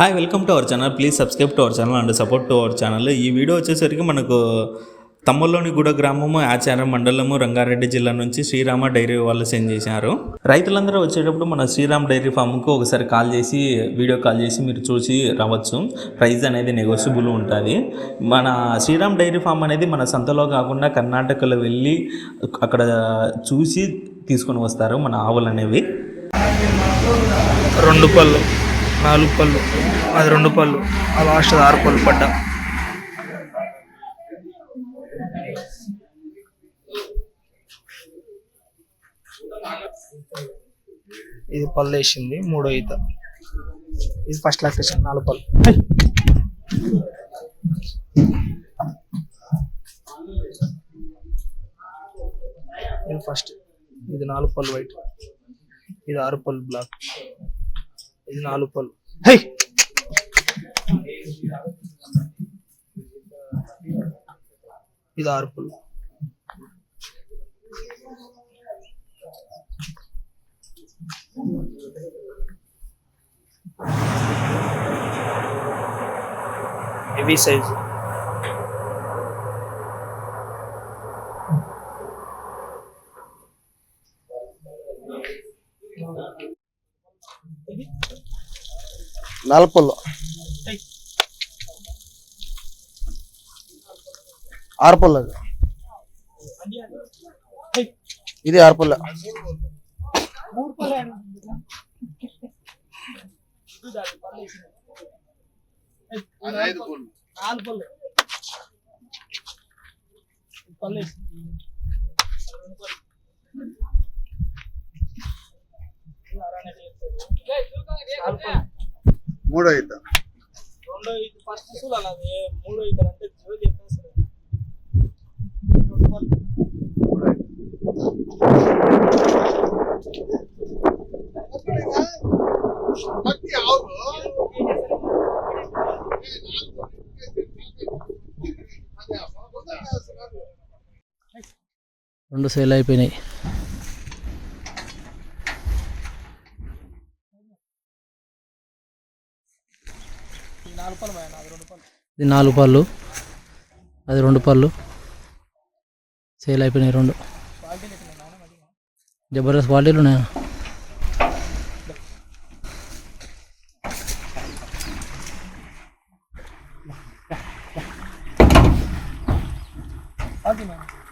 Hi welcome to our channel please subscribe to our channel and support to our channel ఈ video వచ్చేసరికి మనకు తమ్మల్లోని గూడ గ్రామము ఆచారం మండలము రంగారెడ్డి జిల్లా నుంచి శ్రీరామ డైరీ వాళ్ళు సెండ్ చేశారు. రైతులందరూ వచ్చేటప్పుడు మన శ్రీరామ్ డైరీ ఫామ్కు ఒకసారి కాల్ చేసి వీడియో కాల్ చేసి మీరు చూసి రావచ్చు. ప్రైస్ అనేది నెగోషియబుల్ ఉంటుంది. మన శ్రీరామ్ డైరీ ఫామ్ అనేది మన సంతలో కాకుండా కర్ణాటకలో వెళ్ళి అక్కడ చూసి తీసుకొని వస్తారు మన ఆవులు అనేవి రెండు పళ్ళు. నాలుగు పళ్ళు అది రెండు పళ్ళు ఆ లాస్ట్ ఆరు పళ్ళు పడ్డా. ఇది పళ్ళు వేసింది మూడో ఈత. ఇది ఫస్ట్ లాక్టేషన్ నాలుగు పళ్ళు. ఇది ఫస్ట్ ఇది నాలుగు పళ్ళు వైట్ ఇది ఆరు పళ్ళు బ్లాక్ ఇది నాలుగు పళ్ళు. హై! ఇది ఆరు పళ్ళు. హెవీ సైజు నలపలు పళ్ళు ఆరు పళ్ళు. ఇది నాలుగు పళ్ళు పళ్ళు మూడో ఈత. రెండో ఇది ఫస్ట్ చూడాలి అది మూడో ఇది అంటే రెండు సేల్ అయిపోయినాయి. ఇది నాలుగు పళ్ళు. అది రెండు పళ్ళు. సేల్ అయిపోయినాయి రెండు. జబర్దస్త్ క్వాలిటీలు ఉన్నాయా?